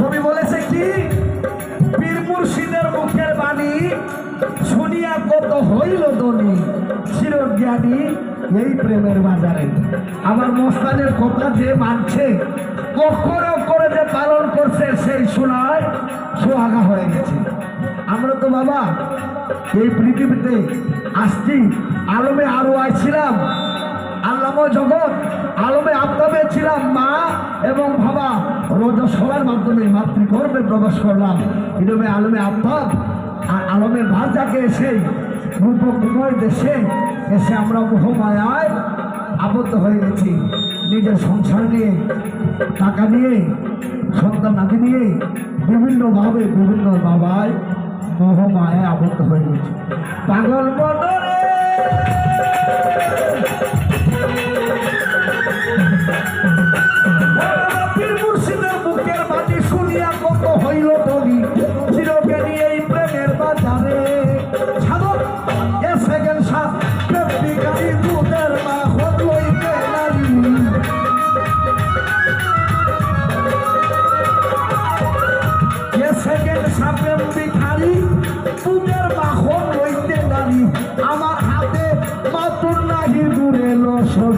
কবি বলেছে কি? পীর মুর্শিদের মুখের বাণী শুনিয়া কত হইল দনি চিরজ্ঞানী এই প্রেমের বাজারে। আমার মস্তানের কথা যে মানছে অক্ষরে অক্ষরে যে পালন করছে, সেই শোনায় সোহাগা হয়ে গেছে। আমরা তো বাবা, এই পৃথিবীতে আসছি, আলমে আরও আইছিলাম আল্লাহ জগৎ, আলমে আত্মাবে ছিলাম মা এবং বাবা। রোজা সবার মাধ্যমে মাতৃগর্ভে প্রবেশ করলাম। এরমে আলমে আত্মাব আর আলমে ভাজাকে এসে রূপময় দেশে এসে আমরা মোহমায়ায় আবদ্ধ হয়ে গেছি। নিজের সংসার নিয়ে, টাকা নিয়ে, সন্তান নাতি নিয়ে বিভিন্নভাবে বিভিন্ন বাবায় মোহমায় আবদ্ধ হয়ে গেছি। পাগল মনরে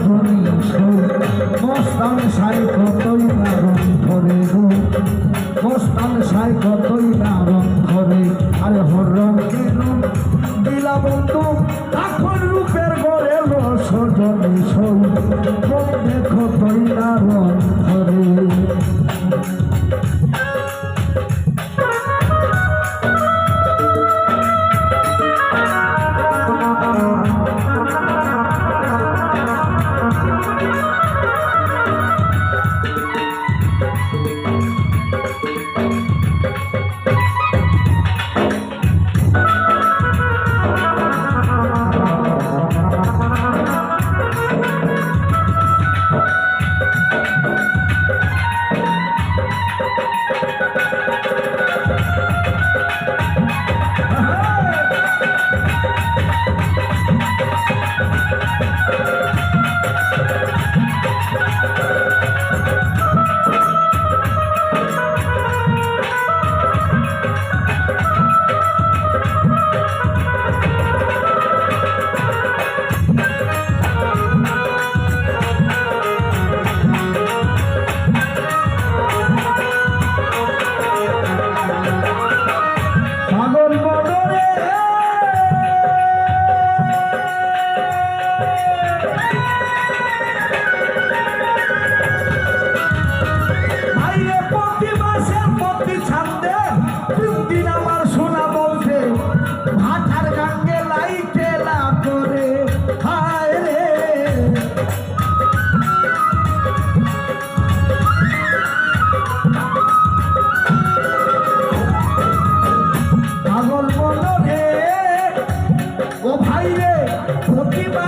সজনী মস্তান সাই কতই না রং ধরে গো মস্তান সাই কতই না রং ধরে আরে হর রং কেন দিলা বন্ধু এখন রূপের গড়ে লো সজনী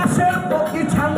দেশের প্রতি ছাত্র